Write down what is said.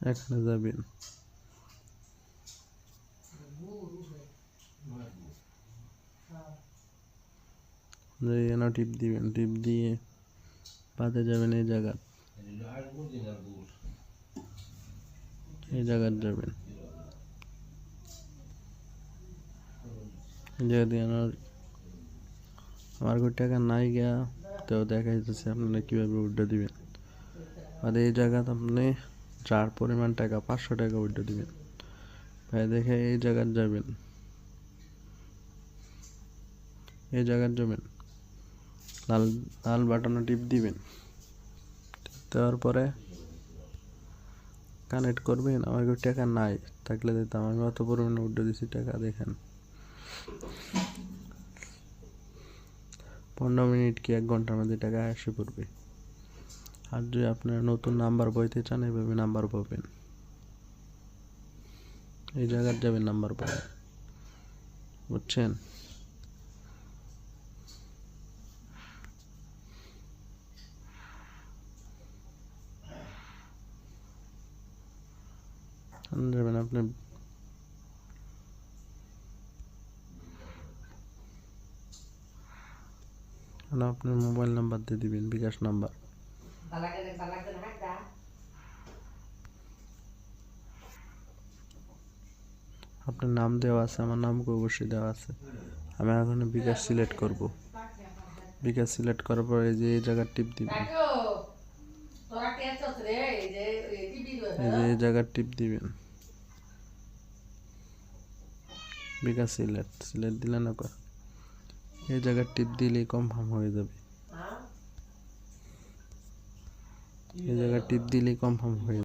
এখানে যাবেন এখানে টিপ দিবেন টিপ দিয়ে পাতে যাবেন এই জায়গা এই জায়গার যাবেন এই জায়গা দিয়ে আমার আমার কোনো টাকা নাই গিয়া তো দেখা যাচ্ছে আপনারা কীভাবে উল্টে দিবেন আর এই জায়গাতে আপনি যার পরিমাণ টাকা, পাঁচশো টাকা উল্টে দিবেন। ভাই, দেখে এই জায়গার যাবেন। এই জায়গার যাবেন। লাল লাল বাটনে টিপ দিবেন। দেওয়ার পরে কানেক্ট করবেন। আমার কাছে টাকা নাই। থাকলে দিতাম আমি অত পরিমাণে উল্টে দিছি, টাকা দেখেন। পনেরো মিনিট কি এক ঘণ্টার মধ্যে টাকা এসে পড়বে? আর যদি আপনার নতুন নাম্বার বইতে চান, এভাবে নাম্বার পাবেন। এই জায়গার যাবেন, নাম্বার পাবেন। বুঝছেন? যাবেন আপনি। আপনার মোবাইল নাম্বার দিয়ে দিবেন, bKash number. Talaga na hagda. আপনার নাম দেওয়া আছে আমার নাম অবশ্যই দেওয়া আছে। আমি এখন বিকাশ সিলেক্ট করব। বিকাশ সিলেক্ট করার পর এই যে এই জায়গার টিপ দিবেন এই যে এই জায়গার টিপ দিবেন। বিকাশ সিলেক্ট। সিলেক্ট দিলে না এই জায়গার টিপ দিলেই কনফার্ম হয়ে যাবে। এই জায়গায় টিপ দিলেই কনফার্ম হয়ে